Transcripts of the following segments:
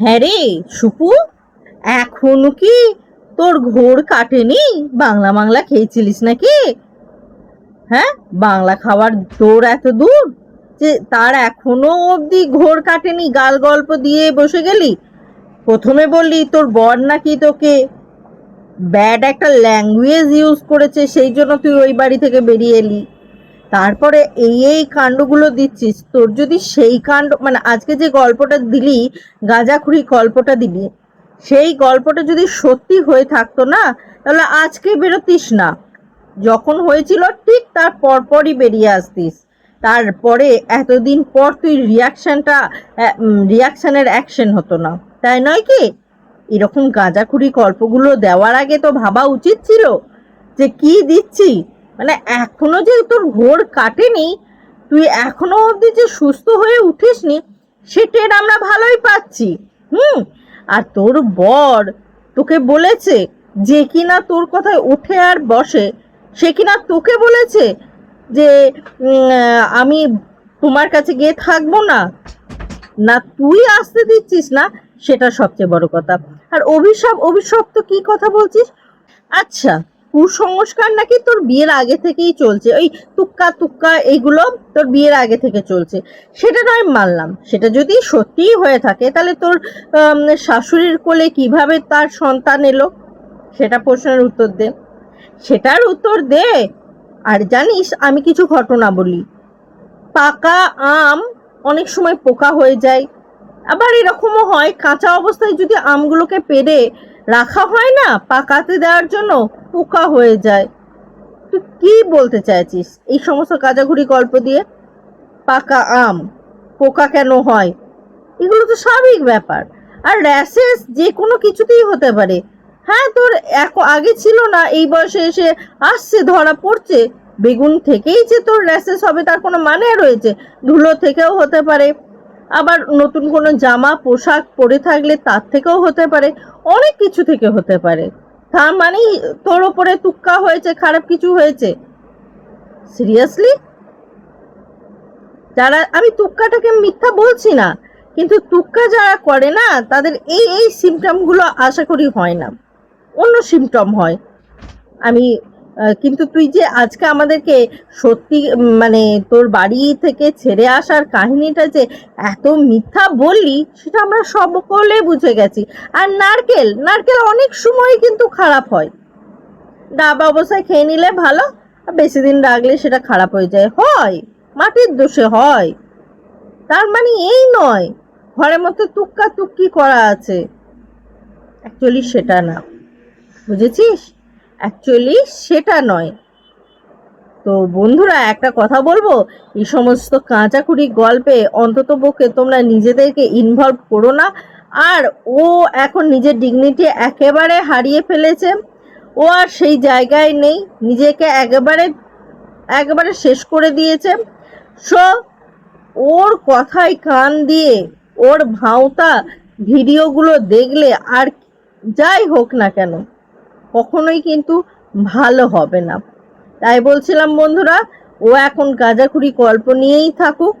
হ্যাঁ রে, সুপু। এখনও কি তোর ঘোর কাটেনি? বাংলা বাংলা খেয়েছিলিস নাকি? হ্যাঁ বাংলা খাওয়ার তোর এত দূর যে তার এখনও অবধি ঘোর কাটেনি, গাল গল্প দিয়ে বসে গেলি। প্রথমে বললি, তোর বর নাকি তোকে ব্যাড একটা ল্যাঙ্গুয়েজ ইউজ করেছে, সেই জন্য তুই ওই বাড়ি থেকে বেরিয়ে এলি। তারপরে এই এই কাণ্ডগুলো দিচ্ছিস, তোর যদি সেই কাণ্ড মানে আজকে যে গল্পটা দিলি, গাঁজাখুরি গল্পটা দিলি, সেই গল্পটা যদি সত্যি হয়ে থাকতো না, তাহলে আজকে বেরোতিস না। যখন হয়েছিল ঠিক তার পরপরই বেরিয়ে আসতিস। তারপরে এতদিন পর তুই রিয়াকশানটা রিয়াকশানের অ্যাকশন হতো না। তাই নয় কি? এরকম গাঁজাখুরি গল্পগুলো দেওয়ার আগে তো ভাবা উচিত ছিল যে কি দিচ্ছি? মানে এখনও যে তোর ঘোর কাটেনি, তুই এখনও অবধি যে সুস্থ হয়ে উঠিসনি, সে টের আমরা ভালোই পাচ্ছি, হুম? আর তোর বর তোকে বলেছে যে কিনা তোর কথায় ওঠে আর বসে, সে কিনা তোকে বলেছে যে আমি তোমার কাছে গিয়ে থাকব না। না তুই আসতে দিচ্ছিস না, সেটা সবচেয়ে বড় কথা। আর অভিশাপ অভিশাপ তো কি কথা বলছিস? আচ্ছা কুসংস্কার নাকি তোর বিয়ের আগে থেকেই চলছে? ওই তুক্কা তুক্কা এইগুলো তোর বিয়ের আগে থেকে চলছে। সেটা নয় মানলাম। সেটা যদি সত্যিই হয়ে থাকে, তাহলে তোর শাশুড়ির কোলে কীভাবে তার সন্তান এলো? সেটা প্রশ্নের উত্তর দে। সেটার উত্তর দে। আর জানিস, আমি কিছু ঘটনা বলি। পাকা আম অনেক সময় পোকা হয়ে যায়। আবার এরকমও হয়, কাঁচা অবস্থায় যদি আমগুলোকে পেরে রাখা হয় না, পাকাতে দেওয়ার জন্য পোকা হয়ে যায়। তুই কি বলতে চাইছিস? এই সমস্ত কাজাঘুরি গল্প দিয়ে? পাকা আম, পোকা কেন হয়? এগুলো তো স্বাভাবিক ব্যাপার। আর র্যাশেস যে কোনো কিছুতেই হতে পারে। হ্যাঁ তোর আগে ছিল না, এই বয়সে এসে আসছে, ধরা পড়ছে। বেগুন থেকেই যে তোর র্যাশেস হবে, তার কোনো মানে রয়েছে? ধুলো থেকেও হতে পারে। আবার নতুন কোনো জামা, পোশাক পরে থাকলে তার থেকেও হতে পারে। অনেক কিছু থেকে হতে পারে। তার মানেই তোর ওপরে তুক্কা হয়েছে, খারাপ কিছু হয়েছে। সিরিয়াসলি যারা, আমি তুক্কাটাকে মিথ্যা বলছি না, কিন্তু তুক্কা যারা করে না, তাদের এই এই সিমটমগুলো আশা করি হয় না। অন্য সিমটম হয়। আমি কিন্তু তুই যে আজকে আমাদেরকে সত্যি মানে তোর বাড়ি থেকে ছেড়ে আসার কাহিনীটা যে এত মিথ্যা বললি, সেটা আমরা সকলে বুঝে গেছি। আর নারকেল নারকেল অনেক সময় কিন্তু খারাপ হয়। ডাব অবস্থায় খেয়ে নিলে ভালো বেশি দিন রাখলে সেটা খারাপ হয়ে যায়। হয়, মাটির দোষে হয়। তার মানে এই নয়, ঘরের মধ্যে তুক্কা তুক্কি করা আছে। অ্যাকচুয়ালি সেটা না। বুঝেছিস? অ্যাকচুয়ালি সেটা নয়। তো বন্ধুরা, একটা কথা বলব? এই সমস্ত কাঁচাকুড়ি গল্পে অন্তত পক্ষে তোমরা নিজেদেরকে ইনভলভ করো না। আর ও এখন নিজের ডিগনিটি একেবারে হারিয়ে ফেলেছে। ও আর সেই জায়গায় নেই। নিজেকে একেবারে একেবারে শেষ করে দিয়েছে। সো ওর কথায় কান দিয়ে, ওর ভাওতা, ভিডিওগুলো দেখলে আর যাই হোক না কেন কখনোই কিন্তু ভালো হবে না। তাই বলছিলাম, বন্ধুরা, ও এখন গাঁজাখুরি গল্প নিয়েই থাকুক।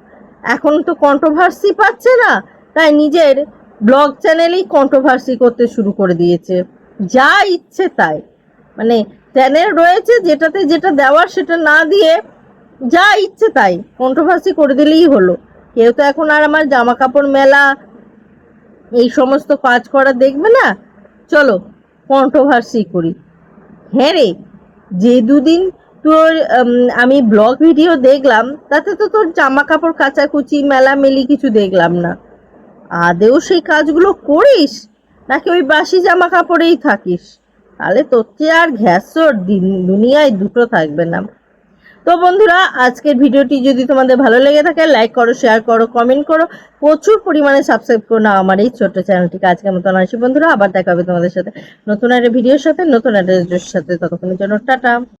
এখন তো কন্ট্রোভার্সি পাচ্ছে না, তাই নিজের ব্লগ চ্যানেলেই কন্ট্রোভার্সি করতে শুরু করে দিয়েছে। যা ইচ্ছে তাই। মানে চ্যানেল রয়েছে যেটাতে যেটা দেওয়ার সেটা না দিয়ে যা ইচ্ছে তাই কন্ট্রোভার্সি করে দিলেই হলো। কেউ তো এখন আর আমার জামা কাপড় মেলা, এই সমস্ত কাজ করা দেখবে না। চলো কন্ট্রোভার্সি করি। হ্যাঁ রে, যে দুদিন তোর আমি ব্লগ ভিডিও দেখলাম, তাতে তো তোর জামা কাপড় কাচাকুচি, মেলামেলি কিছু দেখলাম না। আদেও সেই কাজগুলো করিস? নাকি ওই বাসি জামা কাপড়েই থাকিস? তাহলে তোর চেয়ে আর ঘ্যাসর দিন- দুনিয়ায় দুটো থাকবে না। তো বন্ধুরা, আজকের ভিডিওটি যদি তোমাদের ভালো লেগে থাকে লাইক করো শেয়ার করো কমেন্ট করো, প্রচুর পরিমাণে সাবস্ক্রাইব করো না আমার এই ছোট্ট চ্যানেলটিকে আজকের মতন আসি বন্ধুরা, আবার দেখা হবে তোমাদের সাথে নতুন একটা ভিডিওর সাথে, নতুন একটা সাথে। ততক্ষণের জন্য টাটা।